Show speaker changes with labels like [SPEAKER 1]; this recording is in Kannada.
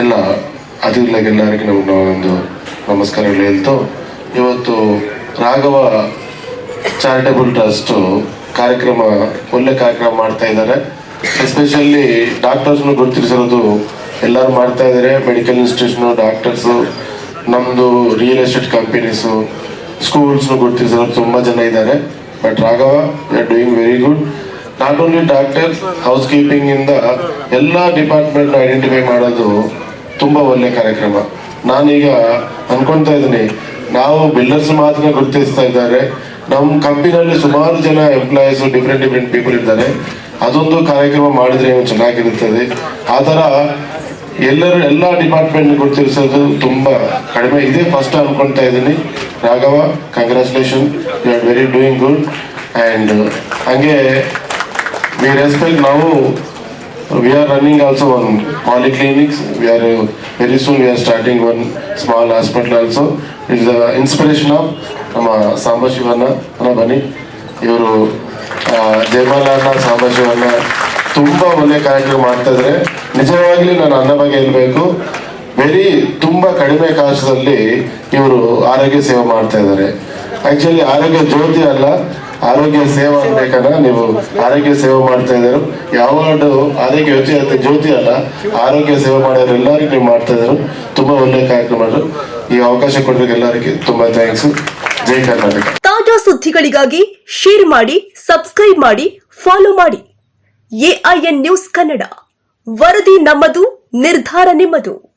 [SPEAKER 1] ಎಲ್ಲ ಅತಿಥಿಗಳಿಗೆಲ್ಲರಿಗೆ ನಮ್ಮ ಒಂದು ನಮಸ್ಕಾರಗಳು ಹೇಳ್ತು, ಇವತ್ತು ರಾಘವ ಚಾರಿಟೇಬಲ್ ಟ್ರಸ್ಟು ಕಾರ್ಯಕ್ರಮ, ಒಳ್ಳೆ ಕಾರ್ಯಕ್ರಮ ಮಾಡ್ತಾ ಇದ್ದಾರೆ. ಎಸ್ಪೆಷಲಿ ಡಾಕ್ಟರ್ಸ್ನು ಗುರುತಿಸಿರೋದು ಎಲ್ಲರೂ ಮಾಡ್ತಾ ಇದ್ದಾರೆ. ಮೆಡಿಕಲ್ ಇನ್ಸ್ಟಿಟ್ಯೂಷನು ಡಾಕ್ಟರ್ಸು ನಮ್ಮದು ರಿಯಲ್ ಎಸ್ಟೇಟ್ ಕಂಪನೀಸು ಸ್ಕೂಲ್ಸ್ನು ಗುರುತಿಸಿರೋದು ತುಂಬ ಜನ ಇದ್ದಾರೆ. But Raghav we are doing very good not only doctor housekeeping ಇಂದ ಎಲ್ಲ ಡಿಪಾರ್ಟ್ಮೆಂಟ್ ಐಡೆಂಟಿಫೈ ಮಾಡೋದು ತುಂಬಾ ಒಳ್ಳೆ ಕಾರ್ಯಕ್ರಮ. ನಾನೀಗ ಅನ್ಕೊಂತ ಇದ್ದೀನಿ, ನಾವು ಬಿಲ್ಡರ್ಸ್ ಮಾತ್ರ ಗುರುತಿಸ್ತಾ ಇದ್ದಾರೆ. ನಮ್ಮ ಕಂಪನಿಯಲ್ಲಿ ಸುಮಾರು ಜನ ಎಂಪ್ಲಾಯೀಸ್ ಡಿಫ್ರೆಂಟ್ ಡಿಫ್ರೆಂಟ್ ಪೀಪಲ್ ಇದ್ದಾರೆ. ಅದೊಂದು ಕಾರ್ಯಕ್ರಮ ಮಾಡಿದ್ರೆ ಚೆನ್ನಾಗಿರುತ್ತದೆ. ಆ ಥರ ಎಲ್ಲರೂ, ಎಲ್ಲ ಡಿಪಾರ್ಟ್ಮೆಂಟ್ ಗುರುತಿಸೋದು ತುಂಬಾ ಕಡಿಮೆ. ಇದೆ ಫಸ್ಟ್ ಅನ್ಕೊಂತ ಇದ್ದೀನಿ. Raghav congratulation you are very doing good and ಹಂಗೆ we respect now we are running also one polyclinics we are uh, very soon we are starting one small hospital also it is the inspiration of ನಮ್ಮ ಸಾಂಬಶಿವಣ್ಣ ಅಣ್ಣ ಬನ್ನಿ ಇವರು ಜಯಮಾಲ ಅಣ್ಣ ಸಾಂಬಶಿವಣ್ಣ ತುಂಬಾ ಒಳ್ಳೆ ಕಾರ್ಯಕ್ರಮ ಮಾಡ್ತಾ ಇದ್ರೆ ನಿಜವಾಗ್ಲೂ ನಾನು ಅನ್ನ ಬಗ್ಗೆ ಹೇಳ್ಬೇಕು ವೆರಿ ತುಂಬ ಕಡಿಮೆ ಕಾಸಲ್ಲಿ ಇವರು ಆರೋಗ್ಯ ಸೇವೆ ಮಾಡ್ತಾ ಇದ್ದಾರೆ ಆಕ್ಚುಲಿ ಆರೋಗ್ಯ ಜ್ಯೋತಿ ಅಲ್ಲ ಆರೋಗ್ಯ ಸೇವೆ ಬೇಕಾದ್ರೆ ನೀವು ಆರೋಗ್ಯ ಸೇವೆ ಮಾಡ್ತಾ ಇದ್ದರು. ಯಾವಾಗಲೂ ಆರೋಗ್ಯ ಜ್ಯೋತಿ ಅಂತ ಜ್ಯೋತಿ ಅಲ್ಲ. ಆರೋಗ್ಯ ಸೇವೆ ಮಾಡೋರು ಎಲ್ಲರಿಗೂ ನೀವು ಮಾಡ್ತಾ ಇದ್ರು ತುಂಬಾ ಒಳ್ಳೆ ಕಾರ್ಯಕ್ರಮ. ಈ ಅವಕಾಶ ಕೊಡ್ಬೇಕು ಎಲ್ಲರಿಗೆ ತುಂಬಾ ಥ್ಯಾಂಕ್ಸ್ ಜೈ ಕರ್ನಾಟಕ.
[SPEAKER 2] ತಾಜಾ ಸುದ್ದಿಗಳಿಗಾಗಿ ಶೇರ್ ಮಾಡಿ ಸಬ್ಸ್ಕ್ರೈಬ್ ಮಾಡಿ ಫಾಲೋ ಮಾಡಿ. A I N news Kannada. ವರದಿ ನಮ್ಮದು, ನಿರ್ಧಾರ ನಿಮ್ಮದು.